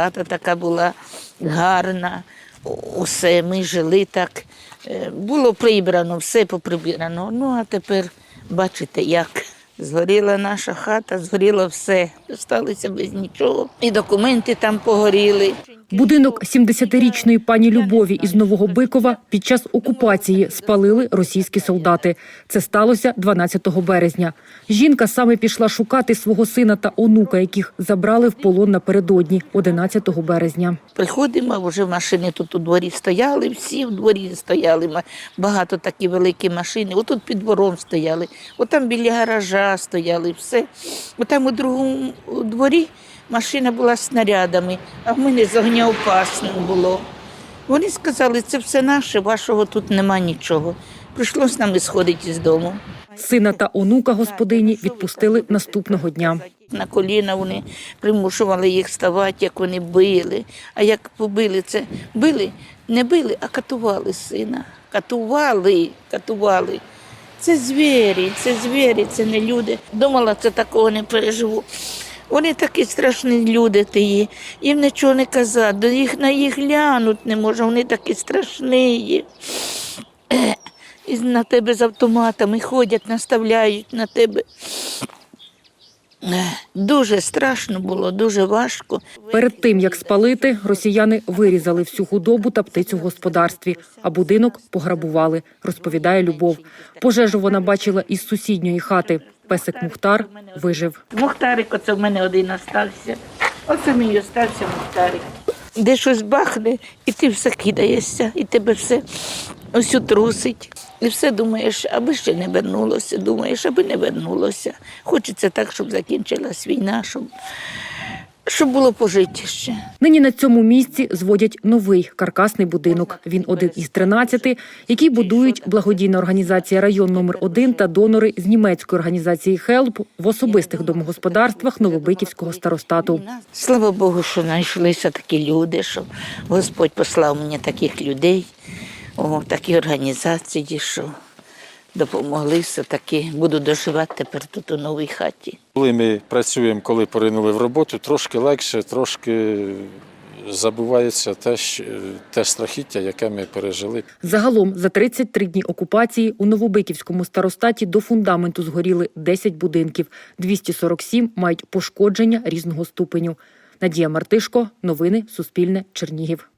Хата така була гарна, усе ми жили так. Е, Було прибрано, все поприбрано. Ну а тепер бачите, як згоріла наша хата, згоріло все. Сталося без нічого. І документи там погоріли. Будинок 70-річної пані Любові із Нового Бикова під час окупації спалили російські солдати. Це сталося 12 березня. Жінка саме пішла шукати свого сина та онука, яких забрали в полон напередодні, 11 березня. Приходимо, вже машини тут у дворі стояли, всі в дворі стояли. Багато такі великі машини. Отут під двором стояли, отам біля гаража стояли, все. Отам у другому дворі машина була з снарядами, а в мене з огнеопасним було. Вони сказали, це все наше, вашого тут нема нічого. Прийшлось нам і сходити з дому. Сина та онука господині відпустили наступного дня. На коліна вони примушували їх ставати, як вони били. А як побили це, били, не били, а катували сина. Катували, катували. Це звірі, це звірі, це не люди. Думала, це такого не переживу. Вони такі страшні люди тії. Їм нічого не казати, до їх на їх глянуть не може, вони такі страшні. І на тебе з автоматами ходять, наставляють на тебе. Дуже страшно було, дуже важко. Перед тим як спалити, росіяни вирізали всю худобу та птицю в господарстві, а будинок пограбували, розповідає Любов. Пожежу вона бачила із сусідньої хати. Песик Мухтар вижив. Мухтарик, оце в мене один остався. Оце мій остався Мухтарик. Де щось бахне, і ти все кидаєшся, і тебе все ось трусить. І все думаєш, аби ще не вернулося, думаєш, аби не вернулося. Хочеться так, щоб закінчилась війна, щоб, щоб було пожиття ще. Нині на цьому місці зводять новий каркасний будинок. Він один із 13, який будують благодійна організація район номер 1 та донори з німецької організації «Хелп» в особистих домогосподарствах Новобиківського старостату. Слава Богу, що знайшлися такі люди, що Господь послав мені таких людей, о, такі організації, що допомогли все-таки. Буду доживати тепер тут у новій хаті. Коли ми працюємо, коли поринули в роботу, трошки легше, трошки забувається те, те страхіття, яке ми пережили. Загалом за 33 дні окупації у Новобиківському старостаті до фундаменту згоріли 10 будинків, 247 мають пошкодження різного ступеню. Надія Мартишко, новини Суспільне, Чернігів.